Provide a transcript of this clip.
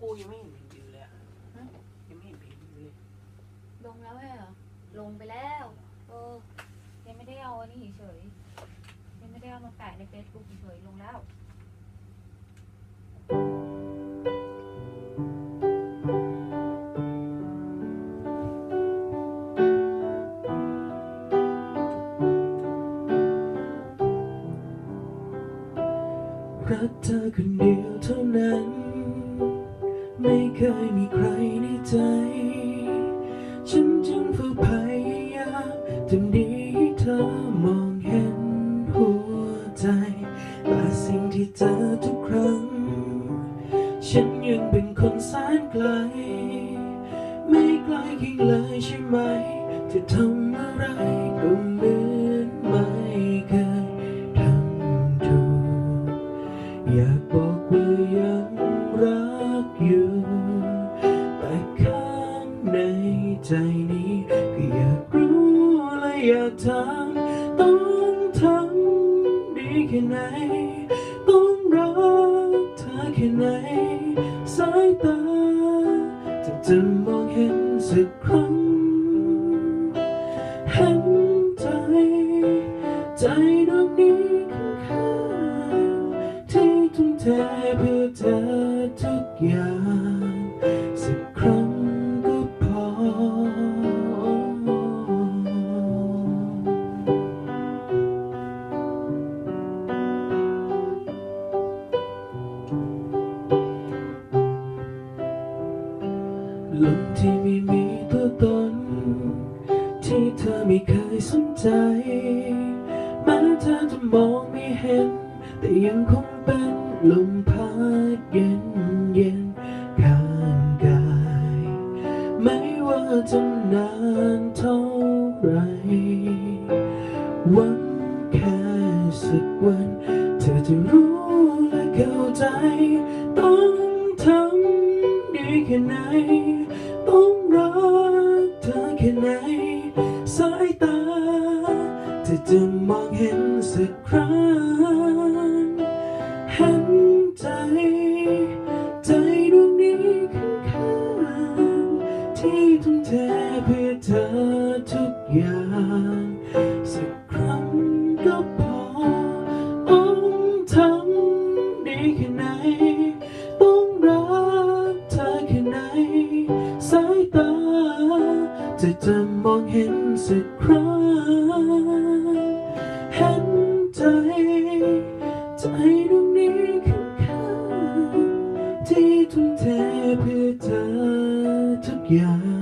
กูยังไม่เห็นเพลงบิวเลยอะยังไม่เห็นเพลงบิวเลยลงแล้วเหรอ ลงไปแล้ว เออ ยังไม่ได้เอาอันนี้เฉยยังไม่ได้เอามาแปะในเฟซบุ๊กเฉยลงแล้ว รักเธอคนเดียวเท่านั้น ไม่เคยมีใครในใจ ฉันจึงเฝ้าพยายามทำดีให้เธอมองเห็นหัวใจแต่สิ่งที่เจอทุกครั้ง ฉันยังเป็นคนแสนไกล ไม่ไกลเคียงเลยใช่ไหมจะทำอะไรก็เหมือนไม่เคยทำดูอยาก ในใจนี้ก็อยากรู้และอยากถามต้องทำดีแค่ไหน ต้องรักเธอแค่ไหน สายตาจะจะมองเห็นสักครั้งเห็นใจ ใจดวงนี้ข้างๆที่ทุ่มเทเพื่อเธอ ลมที่ไม่มีตัวตน ที่เธอไม่เคยสนใจแม้เธอจะมองไม่เห็น แต่ยังคงเป็นลมพัดเย็นเย็นข้างกาย ไม่ว่าจะนานเท่าไหรหวังแค่สักวัน เธอจะรู้และเข้าใจต้อง แค่ไหน ต้องรักเธอแค่ไหน สายตาเธอจะมองเห็นสักครั้งเห็นใจ ใจดวงนี้ข้างๆที่ทุ่มเทเพื่อเธอทุกอย่างสักครั้งก็พอต้องทำดีแค่ไหน จะจะมองเห็นสักครั้งเห็นใจ ใจดวงนี้ข้างๆที่ทุ่มเทเพื่อเธอทุกอย่าง